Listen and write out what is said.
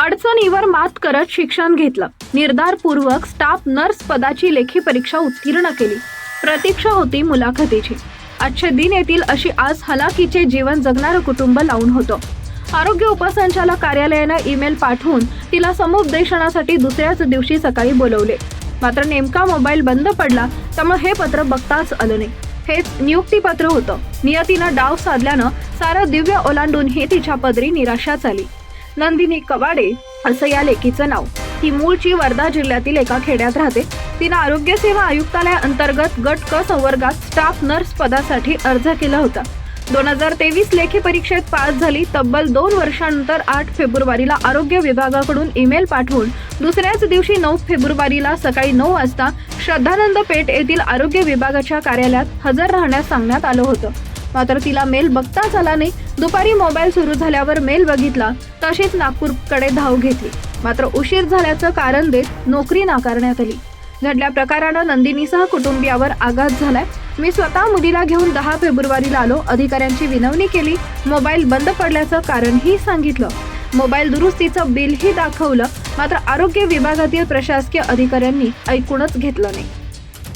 अडचणीवर मात करत शिक्षण घेतलं. निर्धारपूर्वक स्टाफ नर्स पदाची लेखी परीक्षा उत्तीर्ण केली. प्रतीक्षा होती मुलाखतीची. आजचे दिन येतील अशी आज हलाखीचे जीवन जगणारं कुटुंब लावून होतं. आरोग्य उपसंचालक कार्यालयानं ईमेल पाठवून तिला समुपदेशनासाठी दुसऱ्याच दिवशी सकाळी बोलवले. मात्र नेमका मोबाईल बंद पडला त्यामुळे हे पत्र बघताच आलं नाही. हेच नियुक्तीपत्र होतं. नियतीनं डाव साधल्यानं सारं दिव्य ओलांडूनही तिच्या पदरी निराशाच झाली नंदिनी कवाडे असं या लेकीचं नाव. ही मूळची वर्धा जिल्ह्यातील एका खेड्यात राहते. तिनं आरोग्य सेवा आयुक्तालया अंतर्गत गट क संवर्गात स्टाफ नर्स पदासाठी अर्ज केला होता. दोन हजार तेवीस लेखी परीक्षेत पास झाली. तब्बल दोन वर्षानंतर आठ फेब्रुवारीला आरोग्य विभागाकडून ईमेल पाठवून दुसऱ्याच दिवशी नऊ फेब्रुवारीला सकाळी नऊ वाजता श्रद्धानंद पेठ येथील आरोग्य विभागाच्या कार्यालयात हजर राहण्यास सांगण्यात आलं होतं. मात्र तिला मेल बघताच आला नाही. दुपारी मोबाईल सुरू झाल्यावर मेल बघितला. तशीच नागपूरकडे धाव घेतली. मात्र उशीर झाल्याचं कारण देत नोकरी नाकारण्यात आली. घडल्या प्रकारानं नंदिनीसह कुटुंबियावर आघात झालाय. मी स्वतः मुलीला घेऊन दहा फेब्रुवारीला आलो. अधिकाऱ्यांची विनवणी केली. मोबाईल बंद पडल्याचं कारणही सांगितलं. मोबाईल दुरुस्तीचं बिलही दाखवलं. मात्र आरोग्य विभागातील प्रशासकीय अधिकाऱ्यांनी ऐकूनच घेतलं नाही.